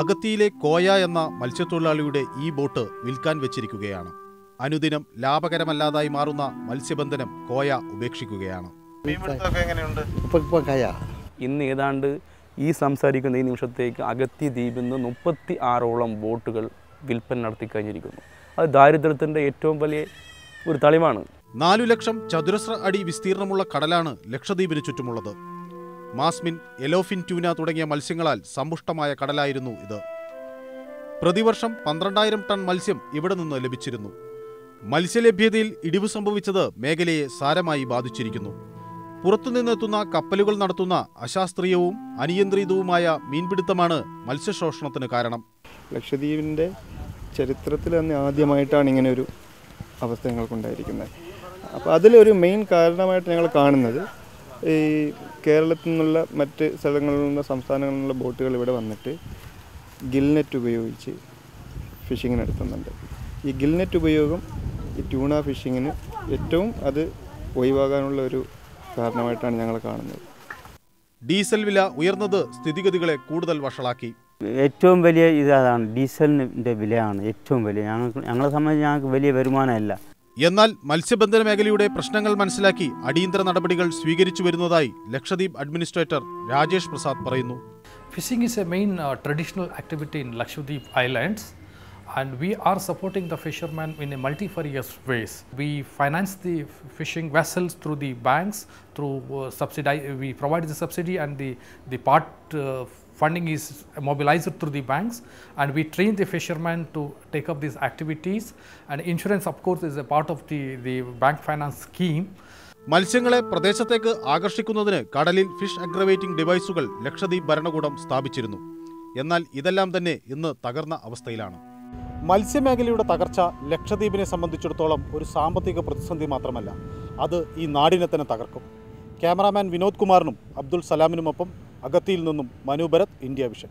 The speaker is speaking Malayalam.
അഗത്തിയിലെ കോയ എന്ന മത്സ്യത്തൊഴിലാളിയുടെ ഈ ബോട്ട് വിൽക്കാൻ വെച്ചിരിക്കുകയാണ്. അനുദിനം ലാഭകരമല്ലാതായി മാറുന്ന മത്സ്യബന്ധനം കോയ ഉപേക്ഷിക്കുകയാണ്. ഇന്ന് ഏതാണ്ട് ഈ സംസാരിക്കുന്ന ഈ നിമിഷത്തേക്ക് അഗത്തി ദ്വീപിൽ നിന്ന് മുപ്പത്തി ആറോളം ബോട്ടുകൾ വിൽപ്പന നടത്തി കഴിഞ്ഞിരിക്കുന്നു. അത് ദാരിദ്ര്യത്തിന്റെ ഏറ്റവും വലിയ ഒരു തെളിവാണ്. നാലു ലക്ഷം ചതുരശ്ര അടി വിസ്തീർണമുള്ള കടലാണ് ലക്ഷദ്വീപിന് ചുറ്റുമുള്ളത്. മാസ്മിൻ എലോഫിൻ ട്യൂന തുടങ്ങിയ മത്സ്യങ്ങളാൽ സമ്പുഷ്ടമായ കടലായിരുന്നു ഇത്. പ്രതിവർഷം പന്ത്രണ്ടായിരം ടൺ മത്സ്യം ഇവിടെ നിന്ന് ലഭിച്ചിരുന്നു. മത്സ്യലഭ്യതയിൽ ഇടിവ് സംഭവിച്ചത് മേഖലയെ സാരമായി ബാധിച്ചിരിക്കുന്നു. പുറത്തുനിന്നെത്തുന്ന കപ്പലുകൾ നടത്തുന്ന അശാസ്ത്രീയവും അനിയന്ത്രിതവുമായ മീൻപിടുത്തമാണ് മത്സ്യശോഷണത്തിന് കാരണം. ലക്ഷദ്വീപിന്റെ ചരിത്രത്തിൽ തന്നെ ആദ്യമായിട്ടാണ് ഇങ്ങനെ ഒരു അവസ്ഥ ഞങ്ങൾക്കുണ്ടായിരിക്കുന്നത്. അപ്പോൾ അതിലൊരു മെയിൻ കാരണമായിട്ട് ഞങ്ങൾ കാണുന്നത് ഈ കേരളത്തിൽ നിന്നുള്ള മറ്റ് സ്ഥലങ്ങളിൽ നിന്നുള്ള സംസ്ഥാനങ്ങളിൽ നിന്നുള്ള ബോട്ടുകൾ ഇവിടെ വന്നിട്ട് ഗിൽനെറ്റ് ഉപയോഗിച്ച് ഫിഷിങ്ങിന് നടത്തുന്നുണ്ട്. ഈ ഗിൽനെറ്റ് ഉപയോഗം ഈ ട്യൂണ ഫിഷിങ്ങിന് ഏറ്റവും അത് ഒഴിവാകാനുള്ള ഒരു കാരണമായിട്ടാണ് ഞങ്ങൾ കാണുന്നത്. ഡീസൽ വില ഉയർന്നത് സ്ഥിതിഗതികളെ കൂടുതൽ വഷളാക്കി. ഏറ്റവും വലിയ ഇത് അതാണ്. ഡീസലിന്റെ വിലയാണ് ഏറ്റവും വലിയ. ഞങ്ങൾക്ക് ഞങ്ങളെ സംബന്ധിച്ച് ഞങ്ങൾക്ക് വലിയ വരുമാനമല്ല. എന്നാൽ മത്സ്യബന്ധന മേഖലയുടെ പ്രശ്നങ്ങൾ മനസ്സിലാക്കി അടിയന്തര നടപടികൾ സ്വീകരിച്ചു വരുന്നതായി ലക്ഷദ്വീപ് അഡ്മിനിസ്ട്രേറ്റർ രാജേഷ് പ്രസാദ് പറയുന്നു. Fishing is a main traditional activity in Lakshadweep Islands. and we are supporting the fishermen in a multifarious ways. We finance the f- fishing vessels through the banks, through uh, subsidy, we provide the subsidy and the, the part uh, funding is mobilized through the banks and we train the fishermen to take up these activities and insurance of course is a part of the, the bank finance scheme. മത്സ്യങ്ങളെ പ്രദേശത്തേക്ക് ആകർഷിക്കുന്നതിന് കടലിൽ ഫിഷ് അഗ്രവേറ്റിംഗ് ഡിവൈസുകൾ ലക്ഷദ്വീപ് ഭരണകൂടം സ്ഥാപിച്ചിരുന്നു എന്നാൽ ഇതെല്ലാം തന്നെ ഇന്ന് തകർന്ന അവസ്ഥയിലാണ് മത്സ്യമേഖലയുടെ തകർച്ച ലക്ഷദ്വീപിനെ സംബന്ധിച്ചിടത്തോളം ഒരു സാമ്പത്തിക പ്രതിസന്ധി മാത്രമല്ല. അത് ഈ നാടിനെ തന്നെ തകർക്കും. ക്യാമറാമാൻ വിനോദ് കുമാറിനും അബ്ദുൾ സലാമിനുമൊപ്പം അഗത്തിയിൽ നിന്നും മനു ഭരത് ഇന്ത്യ വിഷൻ.